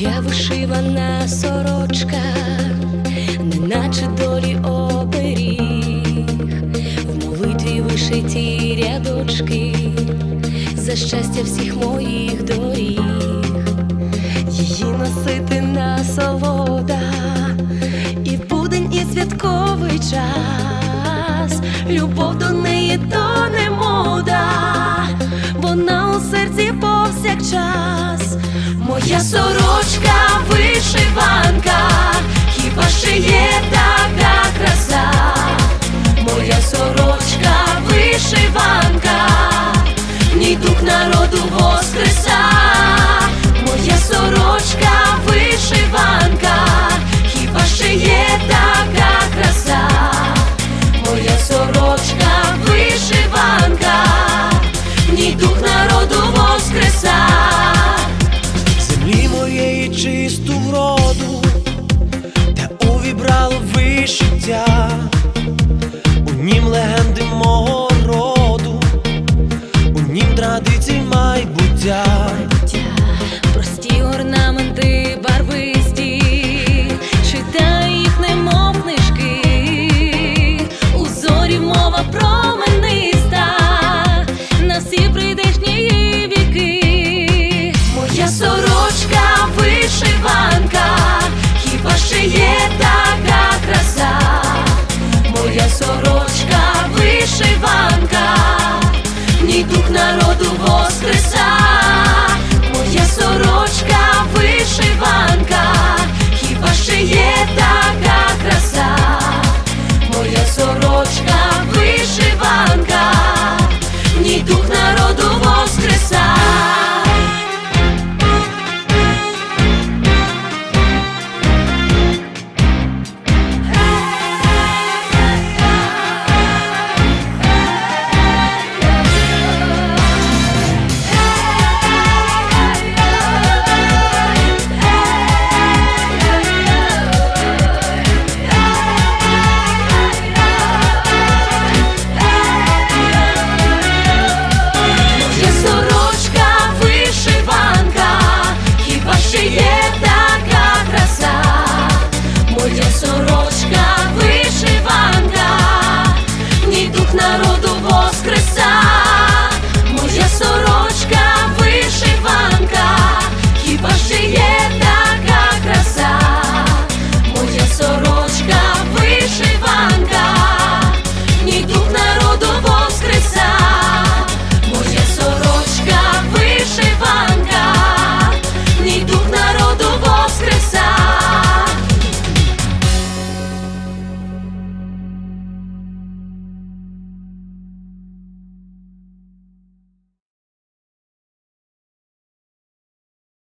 Я вишивана сорочка, неначе долі оберіг, в молитві вишиті рядочки, за щастя всіх моїх доріг, її носити на насолода, і в будень, і святковий час, любов до неї. Я сорочка, вишиванка, хіба шиє та. Вышиванка, хіба ще є така краса, моя сорочка, вышиванка, не дух народ.